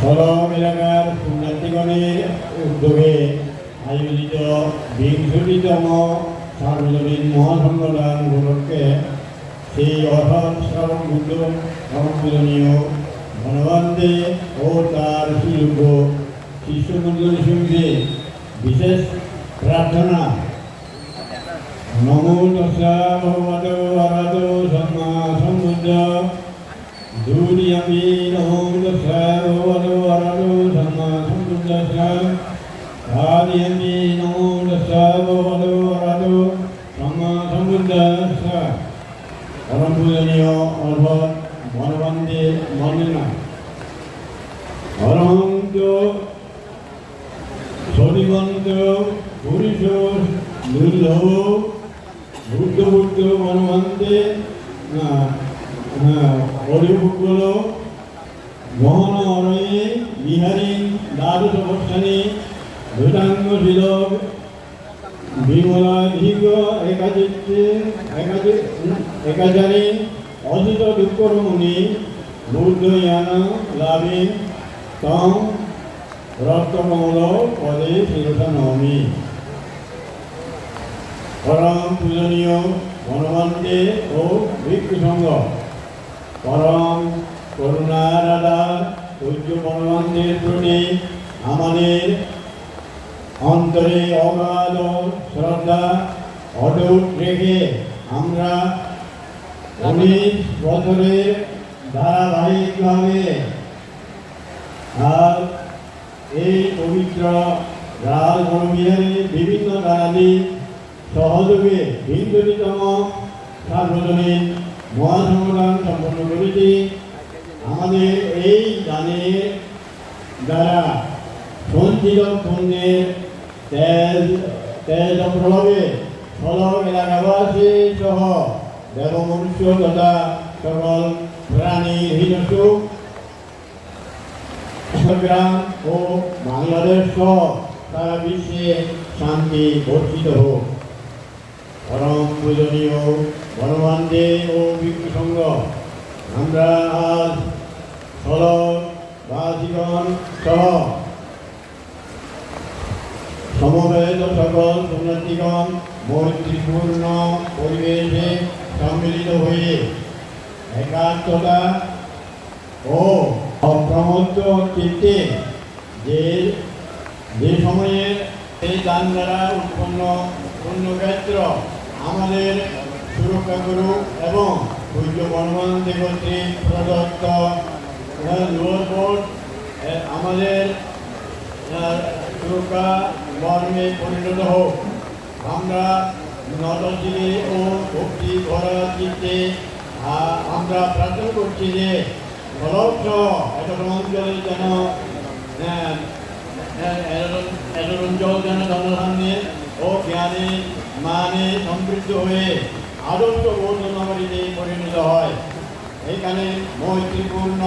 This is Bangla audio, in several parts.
সরব এলাকার পুণ্যার্থীগণের উদ্যোগে আয়োজিত বিংশতিতম সার্বজনীন মহাসংগঠন উপলক্ষে সেই অসৎ শ্রাবণ বুদ্ধ ধর্মপূজনীয় ধনবন্দে ও তার সুযোগ্য শিষ্যমন্ডলী সঙ্গে বিশেষ প্রার্থনা। নমো তস্যা ভগবত তস্যা ভগবত বরদ সম্মা সম্বুদ্ধ পরম পূজনীয় অর্ভত মনবন্দে মন্দিনা অরহন্ত সদিবন্ত পুরুষ দুর্লভ বুদ্ধ বুদ্ধ মনবন্দে অরিপুকুল মোহন অরয়ে বিহারী দ্বাদশ বর্ষাণী ধূতাঙ্গ শিল বিমলা দীর্ঘ একাচিত্তে একাচি একাচারী অজিত দুঃখরমণি বুদ্ধয়ান লাভে তং রক্তকমল পদে শিরসা নমি। পরম পূজনীয় বনবন্দে ও ভিক্ষু সংঘ পরম করুণা রাধা পূজ্য বনবন্দের প্রতি আমাদের অন্তরে অগাধ শ্রদ্ধা অটুট রেখে আমরা উনিশ বছরের ধারাবাহিকভাবে আর এই পবিত্র রাজ বিভিন্ন রানী সহযোগে বিংশতিতম সার্বজনীন মহাসংগ্রাম সম্পন্ন করেছি। আমাদের এই দানের দ্বারা সঞ্চিত পুণ্যের তেজ তেজ প্রভাবে সলভ এলাকাবাসী সহ দেব মনুষ্য তথা সকল প্রাণীর হিতসুখ গ্রাম ও বাংলাদেশ সহ সারা বিশ্বে শান্তি বর্ষিত হোক। পরম পূজনীয় বনবান্ধে ও ভিক্ষু সংঘ, আমরা আজ সড়ক বাসীগণ সহ সমবেত সকল পুণ্যার্থীগণ মৈত্রীপূর্ণ পরিবেশে সম্মিলিত হয়ে একাত্মতা ও অপ্রমত্ত চিত্তে যে যে সময়ে এই দান দ্বারা উৎপন্ন পুণ্যক্ষেত্র আমাদের সুরক্ষা করুক এবং পূজ্য বনবন্ধী কর্তৃক প্রদত্ত লোয়ার বোর্ড আমাদের সুরক্ষা বর্মে পরিণত হোক। আমরা নদশিলে ও ভক্তি ভরা চিত্তে আমরা প্রার্থনা করছি যে ফলক্ষ এটা অঞ্চলে যেন এত অঞ্চল যেন জনসামনে ও জ্ঞানে মানে সমৃদ্ধ হয়ে আদর্শ বৌদ্ধনগরীতে পরিণত হয়। এইখানে মৈত্রীপূর্ণ,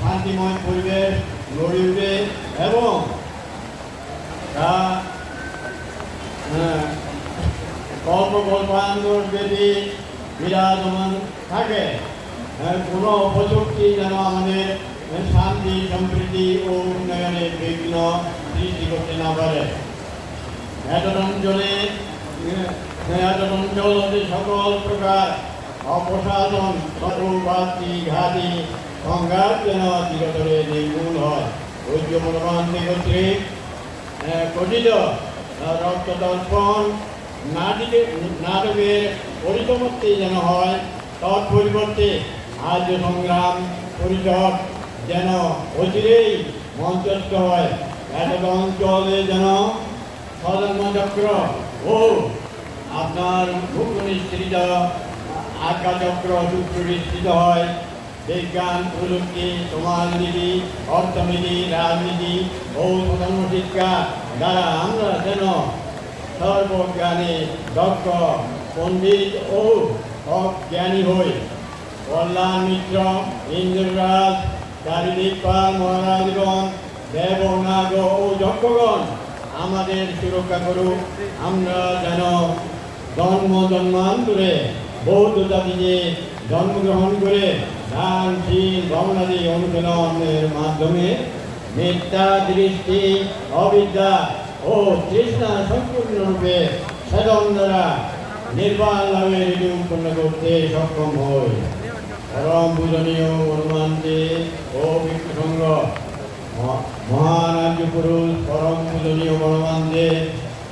শান্তিময় পরিবেশ গড়ে উঠে এবং কল্পান্তর ব্যাপী বিরাজমান থাকে কোনো অপশক্তি যেন আমাদের শান্তি সম্প্রীতি ও উন্নয়নে বিঘ্ন সৃষ্টি করতে না পারে। এত অঞ্চলে এত অঞ্চল হতে সকল প্রকার অপসাধন সর্ববাতি ঘাতি সংঘাত যেন চিরতরে নির্মূল হয়। ঐক্য মনোবান্ধী কর্তৃক কথিত রক্তদর্পণ নাটকে নাটকের পরিসমাপ্তি যেন হয় তৎপরিবর্তে আর্য সংগ্রাম পরিষদ যেন অচিরেই মঞ্চস্থ হয় এত অঞ্চলে যেন সদর্মচক্র ও আপনার মুখ্য নিশ্চিত আজ্ঞাচক্র সুপ্রতিষ্ঠিত হয় বিজ্ঞান প্রযুক্তি সমাজনীতি অর্থনীতি রাজনীতি ও শিক্ষা দ্বারা আমরা যেন সর্বজ্ঞানী দক্ষ পণ্ডিত ও অজ্ঞানী হই। কল্যাণ মিত্র ইন্দ্ররাজ চারিদিক পাল মহারাজগণ দেব নাগ ও যক্ষগণ, আমাদের সুরক্ষা করুক। আমরা যেন জন্ম জন্মান্তরে বৌদ্ধ জাতিতে জন্মগ্রহণ করে দান শীল ভবনাদি অনুশীলনের মাধ্যমে মিথ্যা, দৃষ্টি, অবিদ্যা ও তৃষ্ণা সম্পূর্ণরূপে সাধন দ্বারা নির্বাণ লাভের ইতি উৎপন্ন করতে সক্ষম হই পরম পূজনীয় হনুমানজি ও বিষ্ণুসঙ্গ মহারাজ্য পুরুষ পরম পূজনীয় হনুমানজি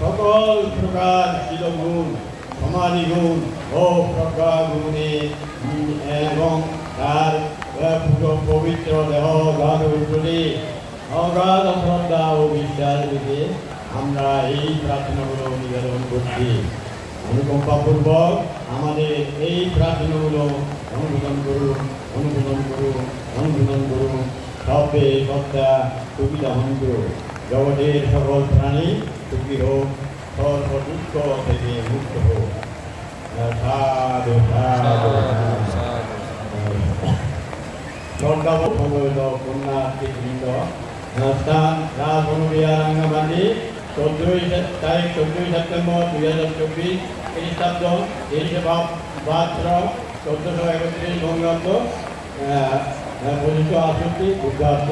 সকল প্রকার চিরগুণ সমাধি গুণ ও প্রজ্ঞা গুণে এবং তার পবিত্র দেহ গানের প্রতি অগাধ শ্রদ্ধা ও বিশ্বাস রেখে আমরা এই প্রার্থনাগুলো নিবেদন করছি। অনুকম্পাপূর্বক আমাদের এই প্রার্থনাগুলো অনুমোদন করুন অনুমোদন করুন অনুমোদন করুন। সবে সত্তা সুবিধা হন্ত জগতের সকল প্রাণী সুখী হোক সর্ব থেকে মুক্ত হোক। সাধু সাধু শ্রদ্ধাব সমবেত কন্যাবৃন্দ স্থান রাজ চোদ্দই তারিখ চোদ্দই সেপ্টেম্বর দুই হাজার চব্বিশ খ্রিস্টাব্দ তেইশে বাহাত্তর চোদ্দশো একত্রিশ বঙ্গাব্দ পঁচিশশো আটষট্টি বুদ্ধাব্দ